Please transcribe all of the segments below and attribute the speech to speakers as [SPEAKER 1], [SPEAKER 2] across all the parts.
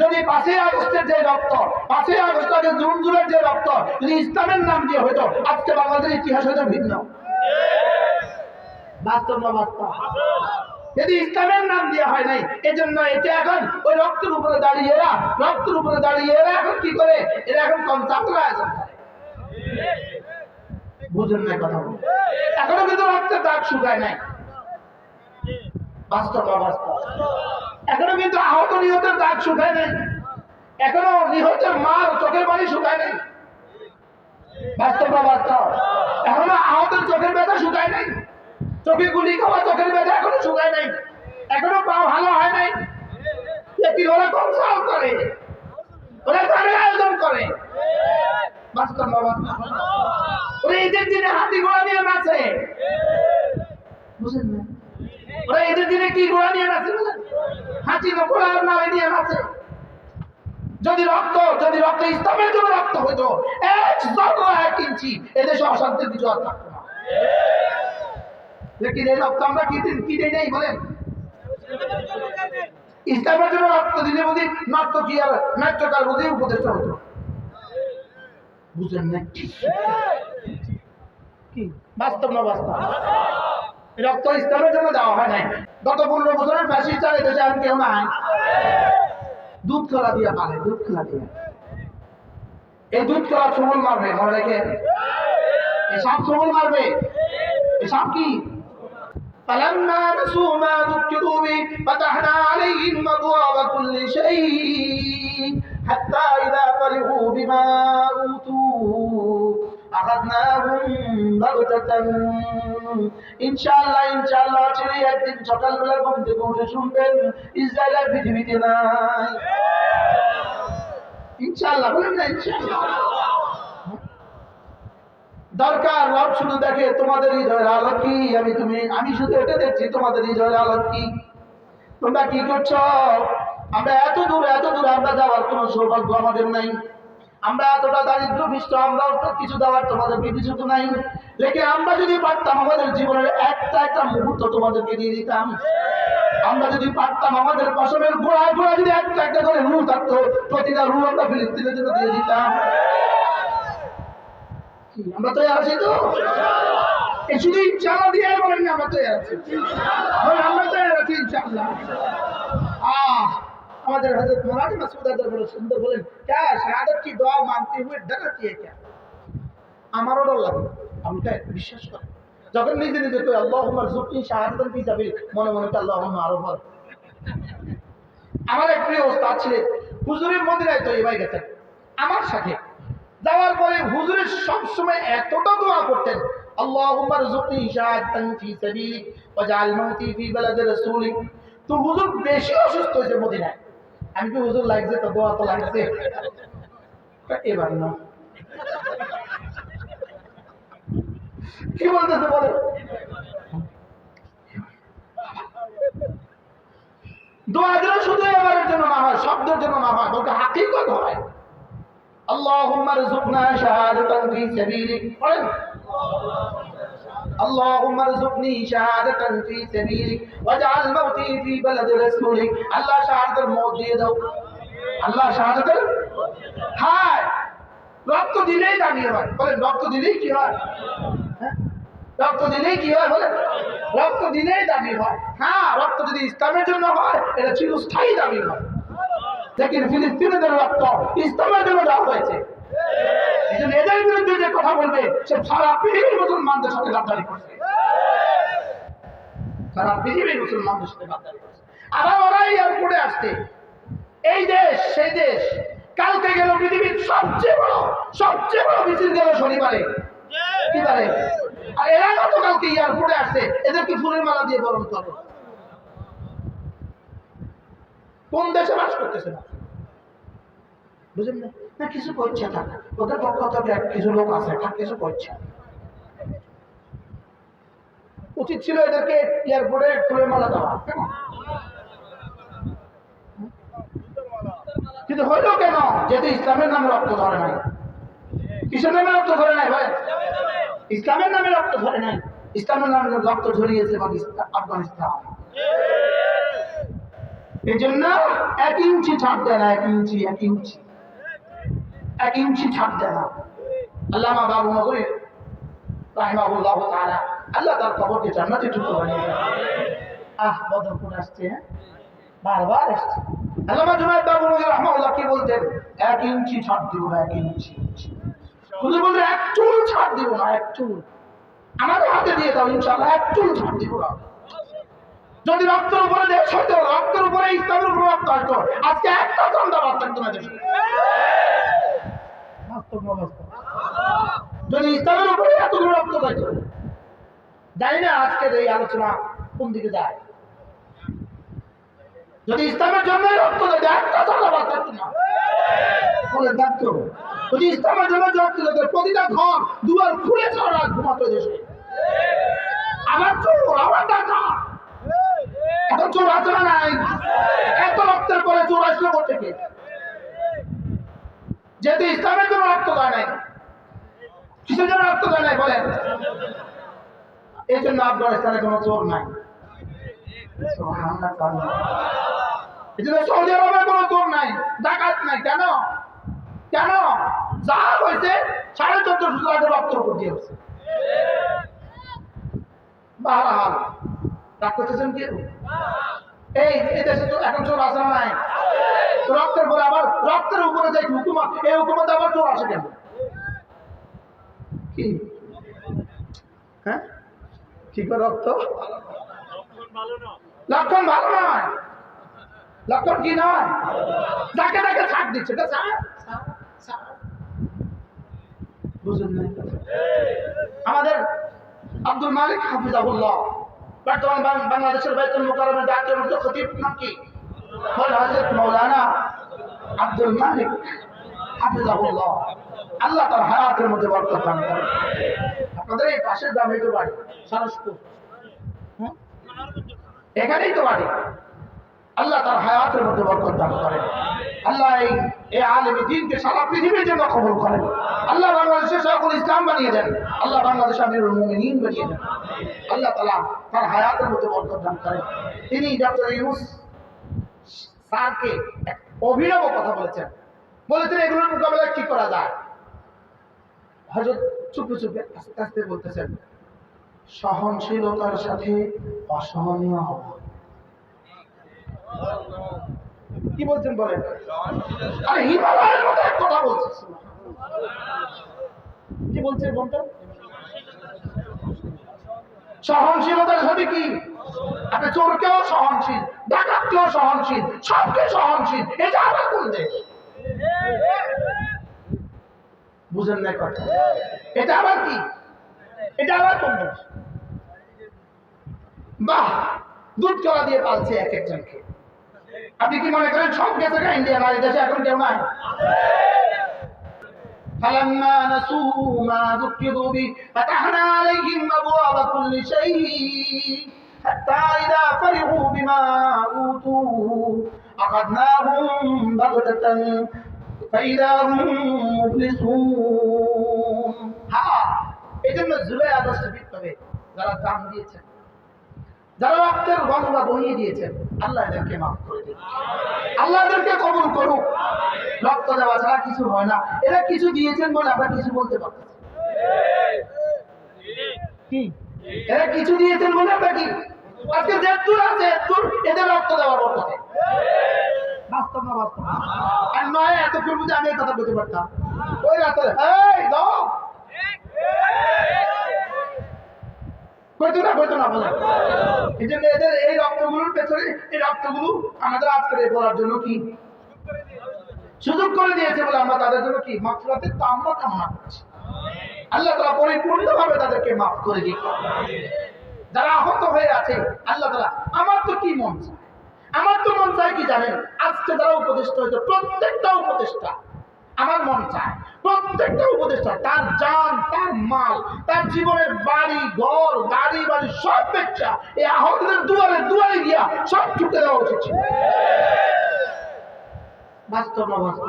[SPEAKER 1] যদি পাঁচই আগস্টের যে রক্ত পাঁচই আগস্ট আগে জুন জুলাই যে রক্ত যদি ইসলামের নাম দিয়ে হইতো, আজকে বাংলাদেশের ইতিহাস হয়তো ভিন্ন। বাস্তব যদি ইসলামের নাম দেওয়া হয় নাই, এজন্য এটা এখন ওই রক্তের উপরে দাঁড়িয়ে এরা, রক্তের উপরে দাঁড়িয়ে এরা এখন কি করে? এরা এখন কনসার্টের আয়োজন করে। বুঝেন না কথা এখনও কিন্তু রক্তের দাগ শুকায় নাই। বাস্তব না বাস্তব? এখনও কিন্তু আহত নিহতের দাগ শুকায় নাই। এখনও নিহতের মার চোখের পানি শুকায় নাই। বাস্তব বাস্তব এখনও আহতের চোখের ব্যথা শুকায় নাই। চোখে গুলি খাওয়া, চোখের ব্যথা এখনও শুকায় নাই। এখনও পা ভালো হয় নাই। এটি ওরা কনসাল্ট করে? ওরা তাদের আয়োজন করে। বাস্তব বাস্তব ওরা ঈদের দিনে হাতি ঘোড়া নিয়ে নাচে। বুঝেন না? ওরা ঈদের দিনে কি ঘোড়া নিয়ে নাচে বুঝেন হাতি না ঘোড়া নামে নিয়ে নাচে। যদি রক্ত যদি রক্ত ইসলামের জন্য রক্ত হইতো। এক জন্ম এক ইঞ্চি। এদেশে অশান্তির কিছু আর থাকতো না। লেকিন এই রক্ত আমরা কি কি দেই নাই বলেন? ইসলামের জন্য রক্ত দিলে বুঝি নাট্য কি আর নাট্যকার বুঝি উপদেষ্টা হতো বুঝেন না কি? বাস্তব না বাস্তব? রক্ত ইসলামের জন্য দেওয়া হয় নাই। গত পনেরো বছরের বেশি চালে দেশে আর কেউ নাই দুধ খেলা দিয়ে পালে দুধ খেলা দিয়ে এই দুধ খেলা সবল মারবে মনে রেখে এই সাপ সবল মারবে এই সাপ কি فلما نسوا ما ذكروا به فتحنا عليهم أبواب كل شيء حتى إذا فرحوا بما أوتوا أخذناهم بغتة ইনশাআল্লাহ ইনশাআল্লাহ ছেড়ে একদিন সকালবেলা ঘুম থেকে উঠে শুনবেন ইসরায়েল আর পৃথিবীতে নাই। ইনশাআল্লাহ বলেন না ইনশাআল্লাহ। দরকার রব শুধু দেখে তোমাদের হৃদয়ের আলো কি? আমি তুমি আমি শুধু এটা দেখছি তোমাদের হৃদয়ের আলো কি? তোমরা কি করছ? আমরা এত দূর এত দূর আমরা যাওয়ার কোনো সৌভাগ্য আমাদের নাই। আমরা এতটা দারিদ্র পৃষ্ঠ আমরাও তো কিছু দেওয়ার তোমাদেরকে কিছু তো নাই। লেকিন আমরা যদি পারতাম, আমাদের জীবনের একটা একটা মুহূর্ত তোমাদেরকে দিয়ে দিতাম। আমরা যদি পারতাম, আমাদের ফসলের গোড়া গোড়া যদি একটা একটা করে রু থাকতো, প্রতিটা রু আমরা ফিলিস্তিনের জন্য দিয়ে দিতাম। আমরা তো আছি তো? শুধু ইনশাআল্লাহ দিয়ে বলেন আমরা তো আছি। আমরা তো আছি ইনশাআল্লাহ। আহ আমাদের হজরত মৌলানি মাসুদাদের বড় সুন্দর বলেন ক্যা শাহাদত কি দোয়া মানতে হুয়ে ডরাতি হে ক্যা আমারও ডর লাগে। আমি বিশ্বাস করি। যখন নিজে নিজে কই, আল্লাহ আমার জুকি শাহাদত কি যাবে, মনে মনে আল্লাহ আমার আরও ভালো আমার এক প্রিয় ওস্তাদ ছিলেন, হুজুরের মদিনায় তো এবার গেছেন। আমার সাথে। যাওয়ার পরে হুজুরের সবসময় এতটা দোয়া করতেন اللهم ارزقني شهادة في سبيلك واجعل موتي في بلد رسولك তো হুজুর বেশি অসুস্থ হয়েছে মদিনায়। আমি তো হুজুর লাগছে তো, দোয়া তো লাগছে। এবার না। কি বলতেছে বলে? দোয়া দিলে শুধু এবারের জন্য না হয়, শব্দের জন্য না হয় বলতে হাকিকত হয়। আল্লাহ اللهم ارزقني شهادة في سبيلك واجعل موتي في بلد رسولك الله شهادة الموت দিয়ে দাও আল্লাহ শাহাদাতের হায় রক্ত দিলেই দাঁড়িয়ে হয় বলেন রক্ত দিলেই কি হয় হ্যাঁ? রক্ত দিলেই কি হয় বলেন রক্ত দিলেই দাবি হয় হ্যাঁ রক্ত যদি ইসলামের জন্য হয় এটা চিরস্থায়ী দাবি হয় লেকিন ফিলিস্তিনিদের রক্ত ইসলামের জন্য দেওয়া হয়েছে এই জন্য এদের বিরুদ্ধে যে কথা বলবে, সে সারা পৃথিবীর মুসলমানদের সাথে গাদ্দারি করছে। সারা পৃথিবীর মুসলমানদের সাথে গাদ্দারি করছে। আবার ওরাই এয়ারপোর্টে আসছে। এই দেশ, সেই দেশ, কালকে গেল পৃথিবীর সবচেয়ে বড় সবচেয়ে বড় মিছিল গেল শনিবারে। কি পারে আর এরা গতকালকে এয়ারপোর্টে আসছে, এদেরকে ফুলের মালা দিয়ে বরণ করে। কোন দেশে বাস করতেছে? না বুঝলেন না। না, কিছু করছে না। ওদের পক্ষ থেকে কিছু লোক আছে না কিছু করছে উচিত ছিল এদেরকে এয়ারপোর্টে ফুলের মালা দেওয়া কিন্তু হইল কেন? যেহেতু ইসলামের নামে রক্ত ধরে নাই। কিসের নামে রক্ত ধরে নাই ভাই? ইসলামের নামে রক্ত ধরে নাই। ইসলামের নামে রক্ত ঝরিয়েছে আফগানিস্তান। এই জন্য এক ইঞ্চি ছাড় দেয় না, এক ইঞ্চি এক ইঞ্চি। এক ইঞ্চি ছাড় দেয় না। আল্লামা বাবু নগরী রাহিমাহুল্লাহ তাআলা আল্লাহ তার কবরকে জান্নাতে আহ বদরপুর আসছে হ্যাঁ? বারবার আসছে। বাবু নগরী রাহিমাহুল্লাহ কি বলতেন? এক ইঞ্চি ছাড় দিব না, এক ইঞ্চি শুধু বলতে এক চুল ছাড় দিব না, এক চুল। আমাদের হাতে দিয়ে দাও, ইনশাআল্লাহ, এক চুল ছাড় দিব না। যদি রক্তের উপরে দেশ হইতো, রক্তের উপরে ইসলামের উপরে রক্ত আজকে একটা চন্দাবাদ থাকতো না দেশে। বাস্তব অবস্থা। যদি ইসলামের উপরে এতগুলো রক্ত হইতো জানি না আজকের এই আলোচনা কোন দিকে যায়। যদি ইসলামের জন্য রক্ত দিত একটা না। যদি ইসলামের জন্য রক্ত দিত প্রতিটা ঘর, দুয়ার খুলে ছাড়া ঘুমাতো দেশে। আমার চোর আমার টাকা এখন চোর আছে না নাই? এত রক্তের পরে চোর আসলো থেকে যেহেতু ইসলামের জন্য রক্ত দেয় নাই। কিসের জন্য রক্ত দেয় নাই, বলেন? এই জন্য আফগানিস্তানে কোনো চোর নাই। সৌদি আরবে কোনো চোর নাই ডাকাত নাই। কেন? কেন? যা হয়েছে, সাড়ে চোদ্দশো টাকা রক্ত উপর দিয়ে হচ্ছে বাহাল রাগ করতেছেন কি এই দেশে তো এখন চোর আসে নাই? রক্তের পরে আবার রক্তের উপরে যে হুকুমত এই হুকুমতে আবার চোর আসে কেন? কি? হ্যাঁ? কি করে রক্ত? লক্ষণ ভালো নয়। লক্ষণ কি নয়? যাকে তাকে ছাড় দিচ্ছে এটা ছাড়, ছাড়, ছাড়। বুঝলেন না আমাদের আব্দুল মালিক হাফিজাহুল্লাহ বর্তমান বাংলাদেশের বাইতুল জাতীয় মসজিদ খতিব নাম কি? আল্লাহ তার হায়াতের মধ্যে বরকত? এখানেই তো বাড়ি। আল্লাহ তার হায়াতের মধ্যে বরকত দান করেন। আল্লাহ এই আলেমী দিনকে সারা পৃথিবীর জন্য কবল করেন। আল্লাহ বাংলাদেশে সকল ইসলাম বানিয়ে দেন। আল্লাহ বাংলাদেশ আমিরুল মুমিনিন বানিয়ে দেন। আল্লাহ তালা তার হায়াতের মধ্যে বরকত দান করেন। তিনি ডক্টর ইউনুস স্যারকে অভিনব কথা বলেছেন। বলেছেন, এগুলোর মোকাবেলায় কি করা যায়? হজরত চুপে চুপে আস্তে আস্তে বলতেছেন, সহনশীলতার সাথে অসহনীয় হওয়া কি বলছেন বলেন? আরে, হিমালয়ের মতো কথা বলছিস কি বলছে বলতো সহনশীলতার সাথে কি? আপনি চোরকেও সহনশীল ডাকাতকেও সহনশীল সবকে সহনশীল এটা আবার কোন দেশ বুঝেন না কথা এটা আবার কি এটা আবার কোন দেশ বাহ দুধ কলা দিয়ে পালছে এক একজনকে আপনি কি মনে করেন সব গেছে না ইন্ডিয়া না এই দেশে এখন কেউ নাই فلما نسوا ما ذكروا به فتحنا عليهم أبواب كل شيء حتى إذا فرحوا بما أوتوا أخذناهم بغتة فإذا هم مبلسون হ্যাঁ এই জন্য জুলাই আগস্ট বিপ্লবে যারা দাম দিয়েছেন যারা রক্তের গঙ্গা বহিয়ে দিয়েছেন আল্লাহ এদেরকে মাফ করে দিন আল্লাহ এদেরকে কবুল করুক রক্ত দেওয়া ছাড়া কিছু হয় না এরা কিছু দিয়েছেন বলে আমরা কিছু বলতে পারতেছি কি এরা কিছু দিয়েছেন কি? আজকে যে দূর আছে দূর এদের রক্ত দেওয়ার কথা এই রক্তগুলো আমাদের জন্য কি? সুযোগ করে দিয়েছে বলে আমরা তাদের জন্য কি? মাফরাতের তো আমরা কামনা করছি আল্লাহ তালা পরিপূর্ণভাবে তাদেরকে মাফ করে দিক। যারা আহত হয়ে আছে, আল্লাহ তালা, আমার তো কি মন চায়? আমার তো মন চায় কি জানেন? আজকে যারা উপদেষ্টা হয়েছে, প্রত্যেকটা উপদেষ্টা আমার মন চায়। প্রত্যেকটা উপদেষ্টা, তার জান, তার মাল, তার জীবনের বাড়ি, ঘর, গাড়ি, বাড়ি, সব বেচা এই আহতদের দুয়ারে দুয়ারে গিয়া সব ছুটে দেওয়া উচিত ছিল। বাস্তব বাস্তব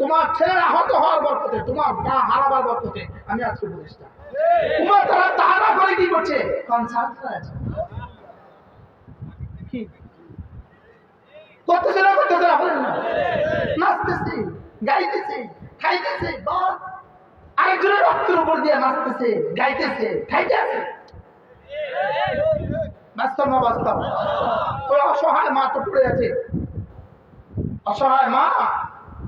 [SPEAKER 1] তোমার ছেলের আহত হওয়ার বরকতে, তোমার মা হারাবার বরকতে আমি আজকে উপদেষ্টা তোমার তারা তাহারা করে কি করছে? করতেছে না করতেছে না, বলেন নাচতেছে, গাইতেছে, খাইতেছে আরেকজনের রক্তের উপর দিয়ে নাচতেছে, গাইতেছে, খাইতেছে। বাস্তব না বাস্তব? ওই অসহায় মা তো পড়ে আছে। অসহায় মা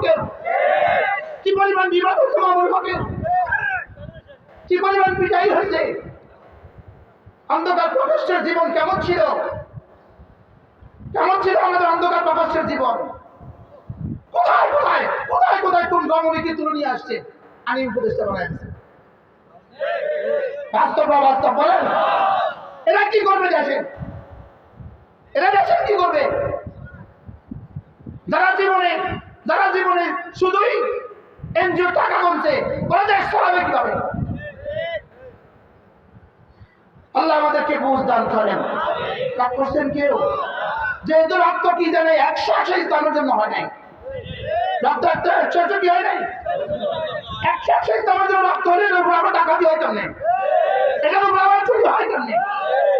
[SPEAKER 1] হকের? কি পরিমাণ বিবাদ হয়েছে হকের? কি পরিমাণ পিটাই হয়েছে? অন্ধকার প্রকোষ্ঠের জীবন কেমন ছিল? কেমন ছিল আমাদের অন্ধকার প্রকোষ্ঠের জীবন? কোথায় কোথায় কোথায় কোথায় কোন রমণীকে তুলে নিয়ে আসছে? আমি উপদেশটা বানাই আনছি বাস্তব বাস্তব বলেন? এরা কি করবে দেশে? এরা দেশে কি করবে? যারা জীবনে যারা জীবনে শুধুই এনজিও টাকা কমছে, ওরা দেশ চালাবে কীভাবে? আল্লাহ আমাদেরকে বুঝ দান করেন। রাগ করছেন কেউ? যেহেতু রক্ত কি জানে, একশো একশো জন্য হয় নাই। রক্ত একশো একশো কি হয় নাই। একশো একশো জন্য রক্ত হলে টাকা দিয়ে কেমনে এটার উপর আবার চুরি হয় কেমনে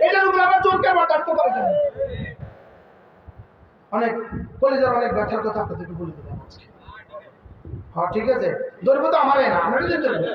[SPEAKER 1] এটার উপর আবার চোরকে বরদাস্ত করে কেমনে অনেক, কলেজের অনেক ব্যথার কথা আপনাদেরকে বলে আজকে হ্যাঁ ঠিক আছে ধরবো তো আমারই না আমরা যদি ধরবো